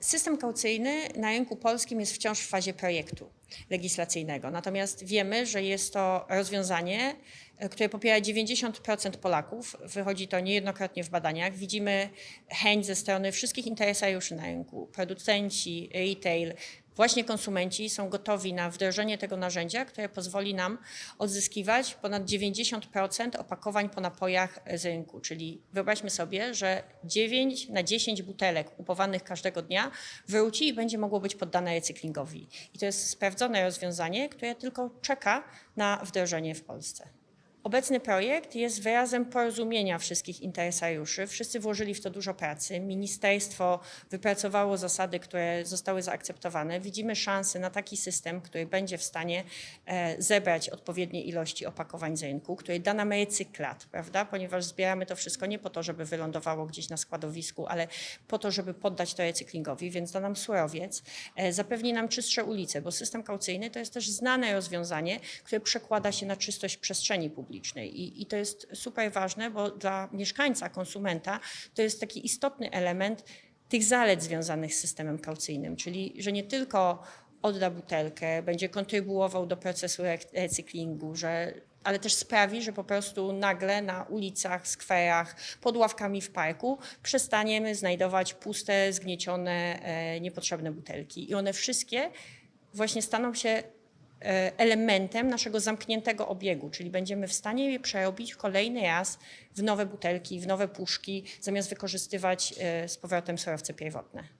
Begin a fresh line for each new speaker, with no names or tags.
System kaucyjny na rynku polskim jest wciąż w fazie projektu legislacyjnego. Natomiast wiemy, że jest to rozwiązanie, e, które popiera 90% Polaków. Wychodzi to niejednokrotnie w badaniach. Widzimy chęć ze strony wszystkich interesariuszy na rynku, producenci, retail, właśnie konsumenci są gotowi na wdrożenie tego narzędzia, które pozwoli nam odzyskiwać ponad 90% opakowań po napojach z rynku. Czyli wyobraźmy sobie, że 9 na 10 butelek kupowanych każdego dnia wróci i będzie mogło być poddane recyklingowi. I to jest sprawdzone rozwiązanie, które tylko czeka na wdrożenie w Polsce. Obecny projekt jest wyrazem porozumienia wszystkich interesariuszy. Wszyscy włożyli w to dużo pracy. Ministerstwo wypracowało zasady, które zostały zaakceptowane. Widzimy szansę na taki system, który będzie w stanie e, zebrać odpowiednie ilości opakowań z rynku, który da nam recyklat, prawda? Ponieważ zbieramy to wszystko nie po to, żeby wylądowało gdzieś na składowisku, ale po to, żeby poddać to recyklingowi, więc da nam surowiec, e, zapewni nam czystsze ulice, bo system kaucyjny to jest też znane rozwiązanie, które przekłada się na czystość przestrzeni publicznej. I, I to jest super ważne, bo dla mieszkańca, konsumenta to jest taki istotny element tych zalet związanych z systemem kaucyjnym, czyli że nie tylko odda butelkę, będzie kontrybuował do procesu re- recyklingu, że, ale też sprawi, że po prostu nagle na ulicach, skwerach, pod ławkami w parku przestaniemy znajdować puste, zgniecione, e, niepotrzebne butelki. I one wszystkie właśnie staną się elementem naszego zamkniętego obiegu, czyli będziemy w stanie je przerobić kolejny raz w nowe butelki, w nowe puszki, zamiast wykorzystywać e, z powrotem surowce pierwotne.